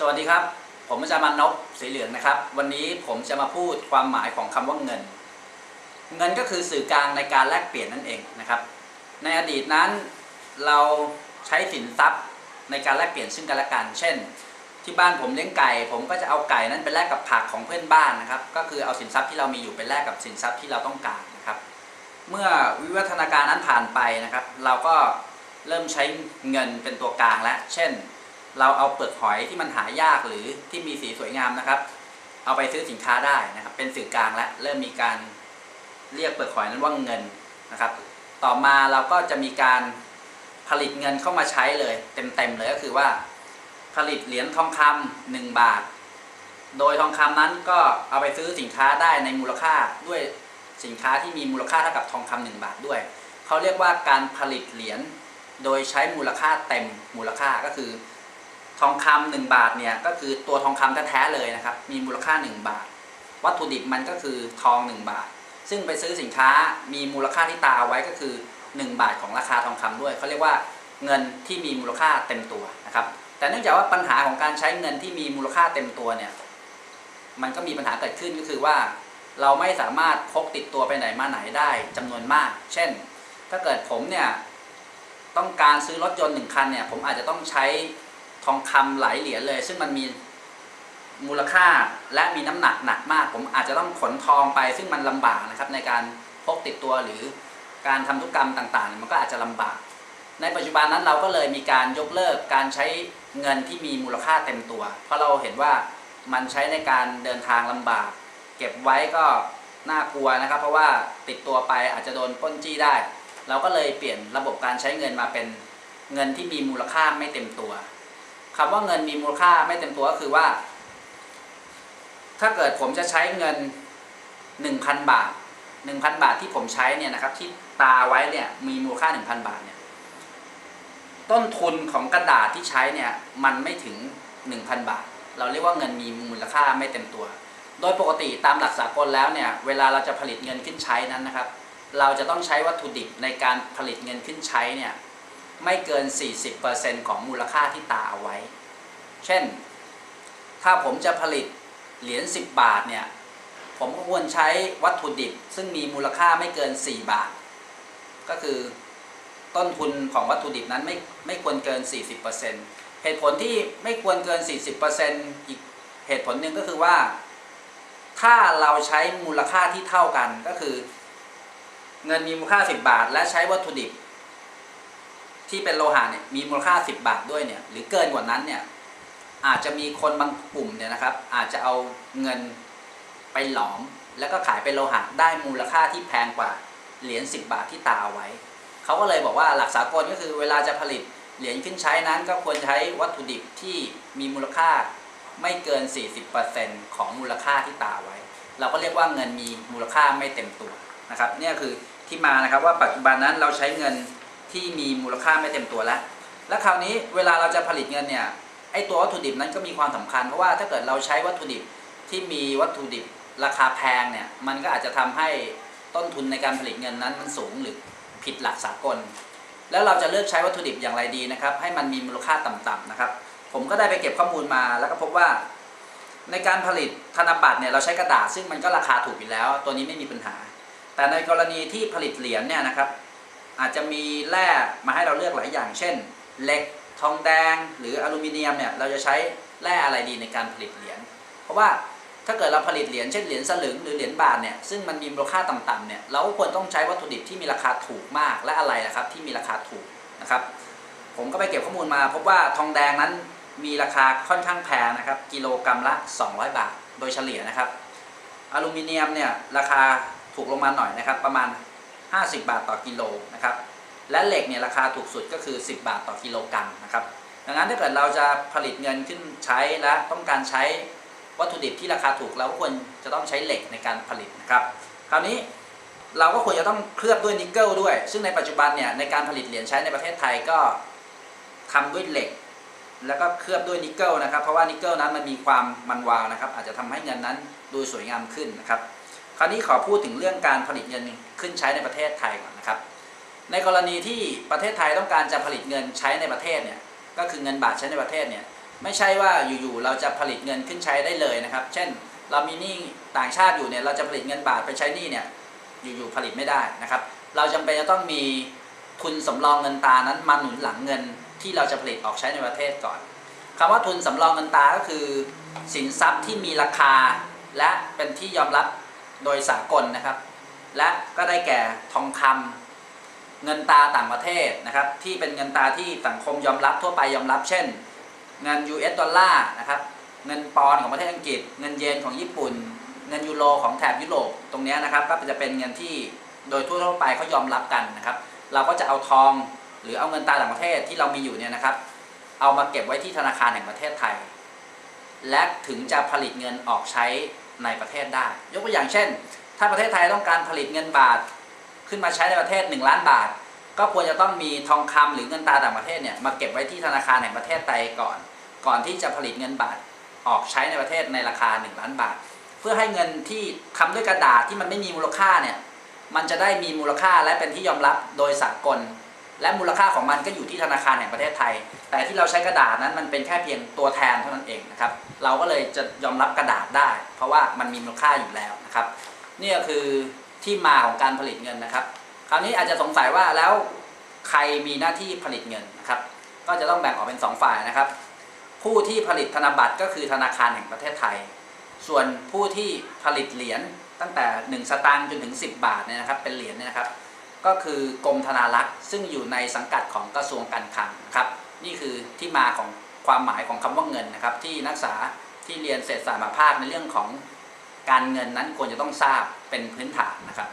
สวัสดีครับ ผมอาจารย์มานพสีเหลืองนะครับ วันนี้ผมจะมาพูดความหมายของคำว่าเงิน เงินก็คือสื่อกลางในการแลกเปลี่ยนนั่นเองนะครับ ในอดีตนั้นเราใช้สินทรัพย์ในการแลกเปลี่ยนซึ่งกันและกัน เช่น ที่บ้านผมเลี้ยงไก่ ผมก็จะเอาไก่นั้นไปแลกกับผักของเพื่อนบ้านนะครับ ก็คือเอาสินทรัพย์ที่เรามีอยู่ไปแลกกับสินทรัพย์ที่เราต้องการนะครับ เมื่อวิวัฒนาการนั้นผ่านไปนะครับ เราก็เริ่มใช้เงินเป็นตัวกลางแล้ว เช่น เราเอาเปลือกหอยที่มันหายากหรือที่มีสีสวยงามนะครับ เอาไปซื้อสินค้าได้นะครับ เป็นสื่อกลางและเริ่มมีการเรียกเปลือกหอยนั้นว่าเงินนะครับ ต่อมาเราก็จะมีการผลิตเงินเข้ามาใช้เลย เต็มๆเลยก็คือว่า ผลิตเหรียญทองคำหนึ่งบาท โดยทองคำนั้นก็เอาไปซื้อสินค้าได้ในมูลค่าด้วยสินค้าที่มีมูลค่าเท่ากับทองคำหนึ่งบาทด้วย เขาเรียกว่าการผลิตเหรียญโดยใช้มูลค่าเต็มมูลค่าก็คือ ทองคำหนึ่งบาทเนี่ยก็คือตัวทองคำแท้ๆเลยนะครับ มีมูลค่า 1 บาท วัตถุดิบมันก็คือทอง 1 บาท ซึ่งไปซื้อสินค้ามีมูลค่าที่ตาเอาไว้ก็คือ 1 บาทของราคาทองคำด้วยเขาเรียกว่าเงินที่มีมูลค่าเต็มตัวนะครับ แต่เนื่องจากว่าปัญหาของการใช้เงินที่มีมูลค่าเต็มตัวเนี่ยมันก็มีปัญหาเกิดขึ้นก็คือว่า เราไม่สามารถพกติดตัวไปไหนมาไหนได้จำนวนมาก เช่น ถ้าเกิดผมเนี่ยต้องการซื้อรถยนต์หนึ่งคันเนี่ยผมอาจจะต้องใช้ ทองคำหลายเหรียญเลย ซึ่งมันมีมูลค่าและมีน้ำหนักหนักมาก ผมอาจจะต้องขนทองไป ซึ่งมันลำบากนะครับ ในการพกติดตัวหรือการทำธุกรรมต่างๆ มันก็อาจจะลำบาก ในปัจจุบันนั้นเราก็เลยมีการยกเลิกการใช้เงินที่มีมูลค่าเต็มตัว เพราะเราเห็นว่ามันใช้ในการเดินทางลำบาก เก็บไว้ก็น่ากลัวนะครับ เพราะว่าติดตัวไปอาจจะโดนป้นจี้ได้ เราก็เลยเปลี่ยนระบบการใช้เงินมาเป็นเงินที่มีมูลค่าไม่เต็มตัว คำว่าเงินมีมูลค่าไม่เต็มตัวก็คือว่า ถ้าเกิดผมจะใช้เงิน1,000บาท1,000บาทที่ผมใช้เนี่ยนะครับ ที่ตาไว้เนี่ยมีมูลค่า1,000บาทเนี่ยต้นทุนของกระดาษที่ใช้เนี่ยมันไม่ถึง1,000บาท เราเรียกว่าเงินมีมูลค่าไม่เต็มตัว โดยปกติตามหลักสากลแล้วเนี่ยเวลาเราจะผลิตเงินขึ้นใช้นั้นนะครับ เราจะต้องใช้วัตถุดิบในการผลิตเงินขึ้นใช้เนี่ย ไม่เกิน 40%ของมูลค่าที่ตาเอาไว้ เช่น ถ้าผมจะผลิตเหรียญ 10 บาทเนี่ย ผมก็ควรใช้วัตถุดิบ ซึ่งมีมูลค่าไม่เกิน 4 บาท ก็คือต้นทุนของวัตถุดิบนั้นไม่ไม่ควรเกิน 40%เหตุผลที่ไม่ควรเกิน 40%อีกเหตุผลหนึ่งก็คือว่า ถ้าเราใช้มูลค่าที่เท่ากันก็คือ เงินมีมูลค่า 10 บาท และใช้วัตถุดิบ ที่เป็นโลหะเนี่ยมีมูลค่า 10 บาทด้วยเนี่ยหรือเกินกว่านั้นเนี่ยอาจจะมีคนบางกลุ่มเนี่ยนะครับ อาจจะเอาเงินไปหลอม แล้วก็ขายเป็นโลหะได้มูลค่าที่แพงกว่าเหรียญ10 บาทที่ตาเอาไว้เขาก็เลยบอกว่าหลักสากลก็คือเวลาจะผลิตเหรียญขึ้นใช้นั้น ก็ควรใช้วัตถุดิบที่มีมูลค่าไม่เกิน 40%ของมูลค่าที่ตาไว้ เราก็เรียกว่าเงินมีมูลค่าไม่เต็มตัวนะครับ เนี่ยคือที่มานะครับว่าปัจจุบันนั้นเราใช้เงิน ที่มีมูลค่าไม่เต็มตัวแล้ว และคราวนี้เวลาเราจะผลิตเงินเนี่ยไอตัววัตถุดิบนั้นก็มีความสำคัญ เพราะว่าถ้าเกิดเราใช้วัตถุดิบที่มีวัตถุดิบราคาแพงเนี่ยมันก็อาจจะทำให้ต้นทุนในการผลิตเงินนั้นมันสูงหรือผิดหลักสากล แล้วเราจะเลือกใช้วัตถุดิบอย่างไรดีนะครับ ให้มันมีมูลค่าต่ำๆนะครับ ผมก็ได้ไปเก็บข้อมูลมาแล้วก็พบว่า ในการผลิตธนบัตรเนี่ยเราใช้กระดาษซึ่งมันก็ราคาถูกอยู่แล้ว ตัวนี้ไม่มีปัญหา แต่ในกรณีที่ผลิตเหรียญเนี่ยนะครับ อาจจะมีแร่มาให้เราเลือกหลายอย่าง เช่นเหล็กทองแดงหรืออลูมิเนียมเนี่ยเราจะใช้แร่อะไรดีในการผลิตเหรียญเพราะว่าถ้าเกิดเราผลิตเหรียญเช่นเหรียญสลึงหรือเหรียญบาทเนี่ยซึ่งมันมีมูลค่าต่ำๆเนี่ยเราก็ควรต้องใช้วัตถุดิบที่มีราคาถูกมากและอะไรนะครับที่มีราคาถูกนะครับ ผมก็ไปเก็บข้อมูลมา พบว่าทองแดงนั้นมีราคาค่อนข้างแพงนะครับกิโลกรรัมละ 200 บาท โดยเฉลี่ยนะครับอลูมิเนียมเนี่ยราคาถูกลงมาหน่อยนะครับ ประมาณ 50 บาทต่อกิโลนะครับและเหล็กเนี่ยราคาถูกสุดก็คือ 10 บาทต่อกิโลกรัมนะครับดังนั้นถ้าเกิดเราจะผลิตเงินขึ้นใช้และต้องการใช้วัตถุดิบที่ราคาถูกเราก็ควรจะต้องใช้เหล็กในการผลิตนะครับ คราวนี้เราก็ควรจะต้องเคลือบด้วยนิกเกิลด้วย ซึ่งในปัจจุบันเนี่ยในการผลิตเหรียญใช้ในประเทศไทยก็ทำด้วยเหล็ก แล้วก็เคลือบด้วยนิกเกิลนะครับเพราะว่านิกเกิลนั้นมันมีความมันวาวนะครับอาจจะทำให้เงินนั้นดูสวยงามขึ้นนะครับ คราวนี้ขอพูดถึงเรื่องการผลิตเงินขึ้นใช้ในประเทศไทยก่อนนะครับ ในกรณีที่ประเทศไทยต้องการจะผลิตเงินใช้ในประเทศเนี่ยก็คือเงินบาทใช้ในประเทศเนี่ยไม่ใช่ว่าอยู่ๆเราจะผลิตเงินขึ้นใช้ได้เลยนะครับ เช่น เรามีหนี้ต่างชาติอยู่เนี่ยเราจะผลิตเงินบาทไปใช้หนี้เนี่ยอยู่ๆผลิตไม่ได้นะครับ เราจำเป็นจะต้องมีทุนสำรองเงินตานั้นมาหนุนหลังเงินที่เราจะผลิตออกใช้ในประเทศก่อนคำว่าทุนสำรองเงินตาก็คือ สินทรัพย์ที่มีราคา และเป็นที่ยอมรับ โดยสากลนะครับ และก็ได้แก่ทองคำเงินตาต่างประเทศนะครับ ที่เป็นเงินตาที่สังคมยอมรับทั่วไปยอมรับ เช่น เงิน US ดอลลาร์นะครับ เงินปอนของประเทศอังกฤษ เงินเยนของญี่ปุ่น เงินยูโรของแถบยุโรปตรงนี้นะครับ ก็จะเป็นเงินที่โดยทั่วๆไปเขายอมรับกันนะครับ เราก็จะเอาทองหรือเอาเงินตาต่างประเทศที่เรามีอยู่เนี่ยนะครับ เอามาเก็บไว้ที่ธนาคารแห่งประเทศไทย และถึงจะผลิตเงินออกใช้ ในประเทศได้ ยกตัวอย่างเช่น ถ้าประเทศไทยต้องการผลิตเงินบาทขึ้นมาใช้ในประเทศ 1 ล้านบาท ก็ควรจะต้องมีทองคำหรือเงินตราต่างประเทศเนี่ยมาเก็บไว้ที่ธนาคารแห่งประเทศไทยก่อน ก่อนที่จะผลิตเงินบาทออกใช้ในประเทศในราคา 1 ล้านบาท เพื่อให้เงินที่ทำด้วยกระดาษที่มันไม่มีมูลค่าเนี่ยมันจะได้มีมูลค่าและเป็นที่ยอมรับโดยสากล และมูลค่าของมันก็อยู่ที่ธนาคารแห่งประเทศไทย แต่ที่เราใช้กระดาษนั้นมันเป็นแค่เพียงตัวแทนเท่านั้นเองนะครับ เราก็เลยจะยอมรับกระดาษได้ เพราะว่ามันมีมูลค่าอยู่แล้วนะครับ นี่ก็คือที่มาของการผลิตเงินนะครับ คราวนี้อาจจะสงสัยว่าแล้วใครมีหน้าที่ผลิตเงินนะครับ ก็จะต้องแบ่งออกเป็น 2 ฝ่ายนะครับ ผู้ที่ผลิตธนบัตรก็คือธนาคารแห่งประเทศไทย ส่วนผู้ที่ผลิตเหรียญตั้งแต่ 1 สตางค์จนถึง 10 บาทเนี่ยนะครับ เป็นเหรียญเนี่ยนะครับ ก็คือกรมธนารักษ์ซึ่งอยู่ในสังกัดของกระทรวงการคลังครับนี่คือที่มาของความหมายของคำว่าเงินนะครับ ที่นักศึกษาที่เรียนเศรษฐศาสตร์มาภาคในเรื่องของการเงินนั้นควรจะต้องทราบเป็นพื้นฐานนะครับ